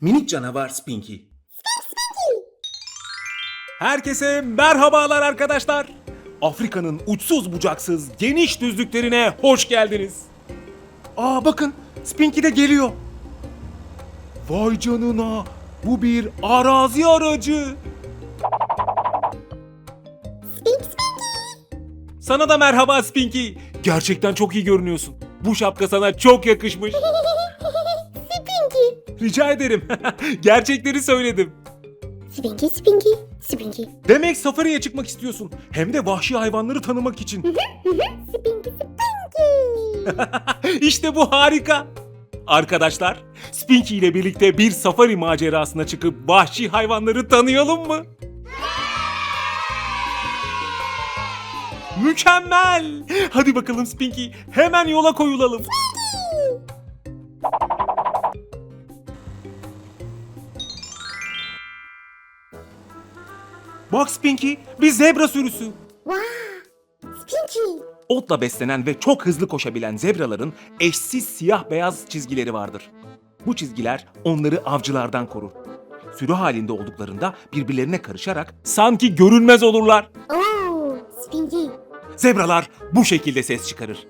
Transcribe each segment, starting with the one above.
Minik canavar Spinky. Herkese merhabalar arkadaşlar. Afrika'nın uçsuz bucaksız geniş düzlüklerine hoş geldiniz. Aa bakın Spinky de geliyor. Vay canına bu bir arazi aracı. Sana da merhaba Spinky. Gerçekten çok iyi görünüyorsun. Bu şapka sana çok yakışmış. Spinky. Rica ederim. Gerçekleri söyledim. Spinky, Spinky, Spinky. Demek safariye çıkmak istiyorsun. Hem de vahşi hayvanları tanımak için. Spinky, Spinky. işte bu harika. Arkadaşlar, Spinky ile birlikte bir safari macerasına çıkıp vahşi hayvanları tanıyalım mı? Mükemmel! Hadi bakalım Spinky, hemen yola koyulalım. Bak Spinky, bir zebra sürüsü. Wow. Spinky. Otla beslenen ve çok hızlı koşabilen zebraların eşsiz siyah beyaz çizgileri vardır. Bu çizgiler onları avcılardan korur. Sürü halinde olduklarında birbirlerine karışarak sanki görünmez olurlar. Oh, Spinky. Zebralar bu şekilde ses çıkarır.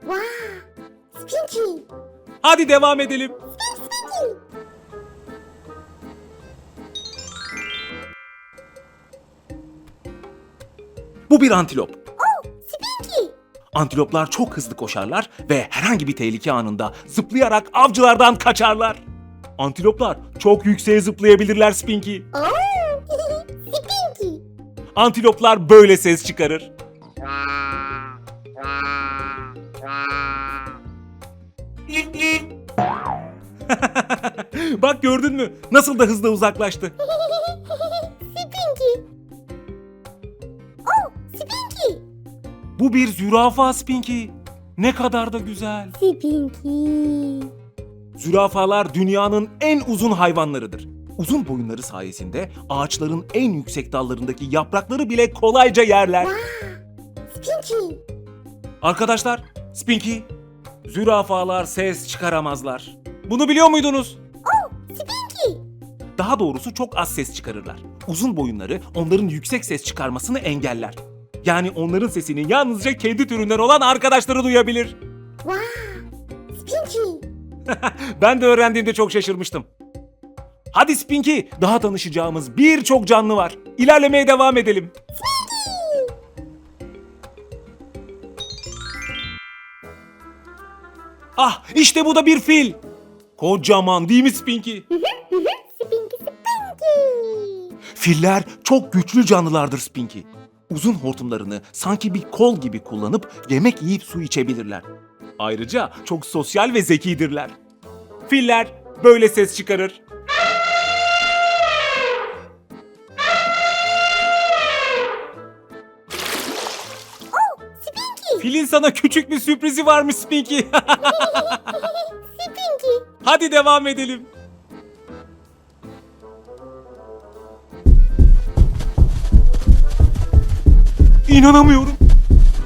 Wow. Spinky. Hadi devam edelim. Bu bir antilop. Oh, Spinky. Antiloplar çok hızlı koşarlar ve herhangi bir tehlike anında zıplayarak avcılardan kaçarlar. Antiloplar çok yükseğe zıplayabilirler Spinky. Oh, Spinky. Antiloplar böyle ses çıkarır. Bak gördün mü? Nasıl da hızlı uzaklaştı. Bu bir zürafa Spinky. Ne kadar da güzel. Spinky. Zürafalar dünyanın en uzun hayvanlarıdır. Uzun boyunları sayesinde ağaçların en yüksek dallarındaki yaprakları bile kolayca yerler. Spinky. Arkadaşlar, Spinky, zürafalar ses çıkaramazlar. Bunu biliyor muydunuz? Spinky. Daha doğrusu çok az ses çıkarırlar. Uzun boyunları onların yüksek ses çıkarmasını engeller. Yani onların sesini yalnızca kendi türünden olan arkadaşları duyabilir. Wow. Spinky. Ben de öğrendiğimde çok şaşırmıştım. Hadi Spinky, daha tanışacağımız birçok canlı var. İlerlemeye devam edelim. Ah, işte bu da bir fil. Kocaman değil mi Spinky? Spinky, Spinky. Filler çok güçlü canlılardır Spinky. Uzun hortumlarını sanki bir kol gibi kullanıp yemek yiyip su içebilirler. Ayrıca çok sosyal ve zekidirler. Filler böyle ses çıkarır. Spinky. Filin sana küçük bir sürprizi varmış Spinky. Spinky. Hadi devam edelim. İnanamıyorum.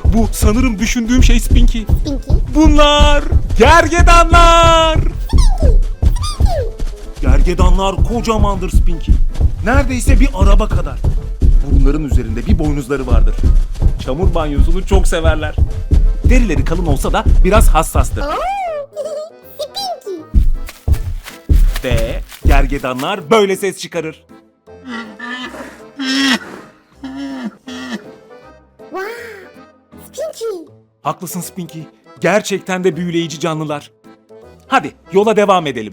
Bu sanırım düşündüğüm şey Spinky. Spinky. Bunlar gergedanlar. Gergedanlar kocamandır Spinky. Neredeyse bir araba kadar. Burunların üzerinde bir boynuzları vardır. Çamur banyosunu çok severler. Derileri kalın olsa da biraz hassastır. Spinky. Ve gergedanlar böyle ses çıkarır. Haklısın Spinky. Gerçekten de büyüleyici canlılar. Hadi yola devam edelim.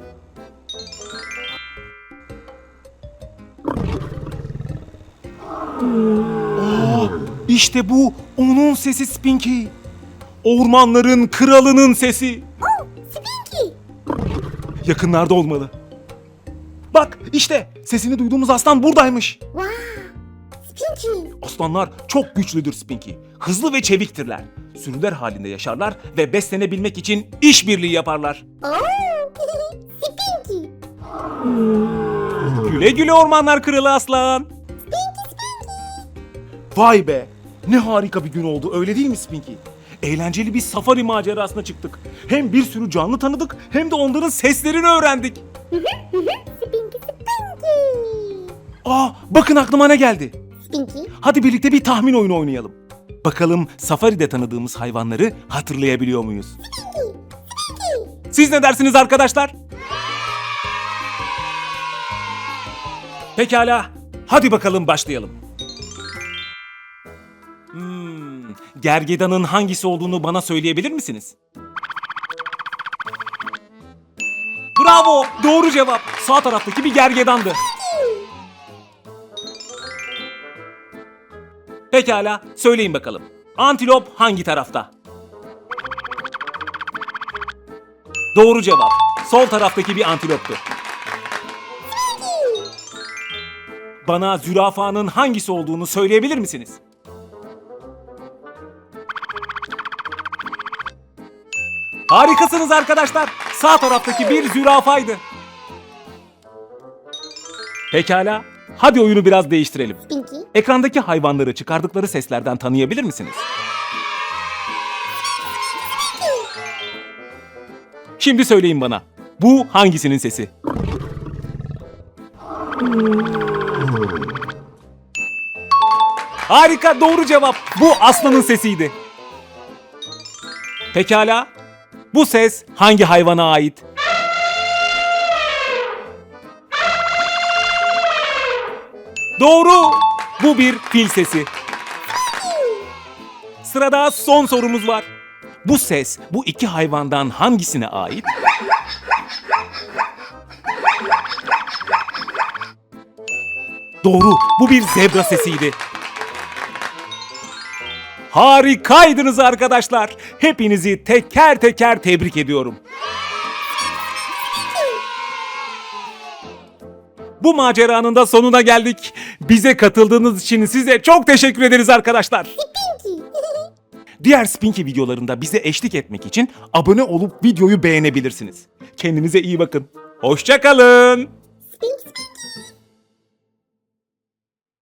Aa, işte bu onun sesi Spinky. Ormanların kralının sesi. Oh, Spinky. Yakınlarda olmalı. Bak işte sesini duyduğumuz aslan buradaymış. Wow. Spinky. Aslanlar çok güçlüdür Spinky. Hızlı ve çeviktirler. Sürüler halinde yaşarlar ve beslenebilmek için işbirliği yaparlar. Spinky. Güle güle ormanlar kralı aslan. Vay be! Ne harika bir gün oldu öyle değil mi Spinky? Eğlenceli bir safari macerasına çıktık. Hem bir sürü canlı tanıdık hem de onların seslerini öğrendik. Spinky Spinky. Aa bakın aklıma ne geldi. Spinky. Hadi birlikte bir tahmin oyunu oynayalım. Bakalım safaride tanıdığımız hayvanları hatırlayabiliyor muyuz? Siz ne dersiniz arkadaşlar? Pekala. Hadi bakalım başlayalım. Hmm, gergedanın hangisi olduğunu bana söyleyebilir misiniz? Bravo! Doğru cevap. Sağ taraftaki bir gergedandı. Pekala, söyleyin bakalım. Antilop hangi tarafta? Doğru cevap. Sol taraftaki bir antiloptu. Bana zürafanın hangisi olduğunu söyleyebilir misiniz? Harikasınız arkadaşlar. Sağ taraftaki bir zürafaydı. Pekala. Hadi oyunu biraz değiştirelim. Ekrandaki hayvanları çıkardıkları seslerden tanıyabilir misiniz? Şimdi söyleyin bana. Bu hangisinin sesi? Harika doğru cevap. Bu aslanın sesiydi. Pekala. Bu ses hangi hayvana ait? Doğru. Bu bir fil sesi. Sırada son sorumuz var. Bu ses bu iki hayvandan hangisine ait? Doğru. Bu bir zebra sesiydi. Harikaydınız arkadaşlar. Hepinizi teker teker tebrik ediyorum. Bu maceranın da sonuna geldik. Bize katıldığınız için size çok teşekkür ederiz arkadaşlar. Diğer Spinky videolarında bize eşlik etmek için abone olup videoyu beğenebilirsiniz. Kendinize iyi bakın. Hoşçakalın. Spinky.